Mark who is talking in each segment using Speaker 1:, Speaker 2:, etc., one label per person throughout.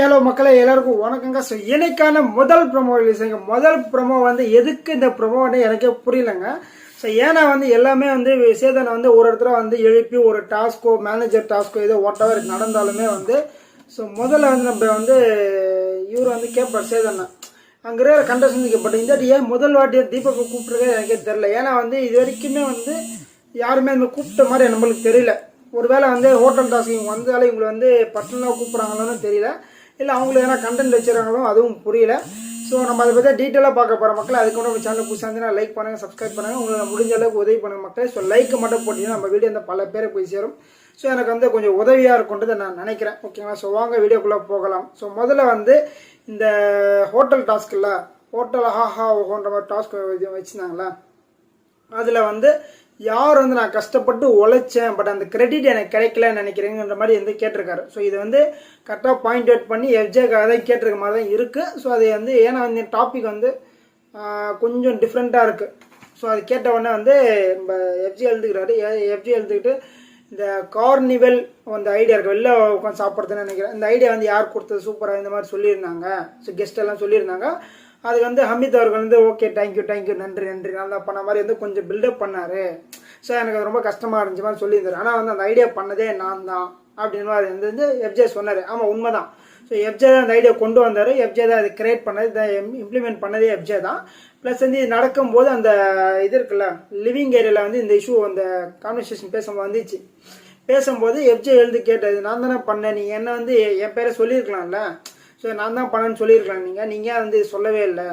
Speaker 1: Hello மக்களே எல்லாருக்கும் வணக்கங்க. ஸோ எனக்கான முதல் ப்ரொமோ ரிலீஸுங்க முதல் ப்ரொமோ வந்து எதுக்கு இந்த ப்ரொமோன்னு எனக்கே புரியலங்க. ஸோ ஏன்னா வந்து எல்லாமே வந்து சேதனை வந்து ஒரு இடத்துல வந்து எழுப்பி ஒரு டாஸ்க்கோ மேனேஜர் டாஸ்க்கோ ஏதோ ஒட்டவர் நடந்தாலுமே வந்து ஸோ முதல்ல வந்து நம்ம வந்து இவர் வந்து கேட்பார் சேதனை அங்கே இருக்கிற கண்டஸ்டன் பட் இந்த ஏன் முதல் வாட்டி தீபக்கை கூப்பிட்ருக்கே எனக்கே தெரில ஏன்னா வந்து இது வரைக்குமே வந்து யாருமே அந்த கூப்பிட்ட மாதிரி நம்மளுக்கு தெரியல. ஒருவேளை வந்து ஹோட்டல் டாஸ்க் இவங்க வந்தாலும் இவங்களை வந்து பர்சனலாக கூப்பிட்றாங்களோன்னு தெரியல. இல்லை அவங்களுக்கு எதனா கண்டென்ட் வச்சுருக்காங்களோ அதுவும் புரியல. ஸோ நம்ம அதை பற்றி டீட்டெயிலாக பார்க்க போகிற மக்கள். அதுக்கு நம்ம சேனல் புதுசாக இருந்தால் லைக் பண்ணுங்கள் சப்ஸ்கிரைப் பண்ணுங்கள் உங்களுக்கு முடிஞ்ச அளவுக்கு உதவி பண்ணுங்கள் மக்களே. ஸோ லைக் மட்டும் போட்டிங்கன்னா நம்ம வீடியோ அந்த பல பேரை போய் சேரும். ஸோ எனக்கு வந்து கொஞ்சம் உதவியாக இருக்குன்றதை நான் நினைக்கிறேன். ஓகேங்களா ஸோ வாங்க வீடியோக்குள்ளே போகலாம். ஸோ முதல்ல வந்து இந்த ஹோட்டல் டாஸ்க்கில் ஹோட்டல் ஹாஹா ஓஹோன்ற மாதிரி டாஸ்க் வச்சுருந்தாங்களே அதில் வந்து யார் வந்து நான் கஷ்டப்பட்டு உழைச்சேன் பட் அந்த கிரெடிட் எனக்கு கிடைக்கலன்னு நினைக்கிறேங்கிற மாதிரி வந்து கேட்டிருக்காரு. ஸோ இது வந்து கரெக்டாக பாயிண்ட் அவுட் பண்ணி எஃப்ஜேக்காக தான் கேட்டிருக்க மாதிரி தான் இருக்குது ஸோ அது வந்து ஏன்னா வந்து டாபிக் வந்து கொஞ்சம் டிஃப்ரெண்ட்டாக இருக்குது ஸோ அது கேட்ட உடனே வந்து நம்ம எஃப்ஜி எழுதுக்கிறாரு எஃப்ஜி எழுதுக்கிட்டு இந்த கார்னிவல் அந்த ஐடியா இருக்கு. வெளில உட்காந்து சாப்பிட்றதுன்னு நினைக்கிறேன். இந்த ஐடியா வந்து யார் கொடுத்தது? சூப்பராக இந்த மாதிரி சொல்லியிருந்தாங்க. ஸோ கெஸ்ட் எல்லாம் சொல்லியிருந்தாங்க. அதுக்கு வந்து ஹமீத் அவர்கள் வந்து ஓகே தேங்க்யூ தேங்க்யூ நன்றி நன்றி நல்லா பண்ண மாதிரி வந்து கொஞ்சம் பில்டப் பண்ணார். ஸோ எனக்கு அது ரொம்ப கஷ்டமாக இருந்துச்சு மாதிரி சொல்லியிருந்தார். ஆனால் வந்து அந்த ஐடியா பண்ணதே நான் தான் அப்படின்னு மாதிரி வந்து வந்து எஃப்ஜே சொன்னார். ஆமாம் உண்மை தான் ஸோ எஃப்ஜே தான் அந்த ஐடியா கொண்டு வந்தார். எஃப்ஜே தான் அது கிரியேட் பண்ணது. இதை இம்ப்ளிமெண்ட் பண்ணதே எஃப்ஜே தான். ப்ளஸ் வந்து இது நடக்கும்போது அந்த இது இருக்குல்ல லிவிங் ஏரியாவில் வந்து இந்த இஷ்யூ அந்த கான்வர்சேஷன் பேசும்போது வந்துச்சு. பேசும்போது எஃப்ஜே எழுதி கேட்டது நான் தானே பண்ணேன். நீ என்ன வந்து என் பேரை சொல்லியிருக்கலாம்ல? ஸோ நான் தான் பண்ணணும்னு சொல்லியிருக்கலாம் நீங்கள் நீங்கள் வந்து சொல்லவே இல்லை?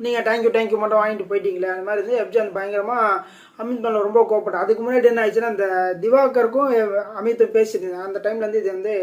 Speaker 1: நீங்கள் தேங்க்யூ தேங்க்யூ மட்டும் வாங்கிட்டு போயிட்டீங்களே? அந்த மாதிரி வந்து எஃப்ஜான் பயங்கரமாக அமித் மேலே ரொம்ப கோப்பட்டேன் அதுக்கு முன்னாடி என்ன ஆயிடுச்சுன்னா அந்த திவாகருக்கும் அமித்தும் பேசிட்டு அந்த டைமில் வந்து இது வந்து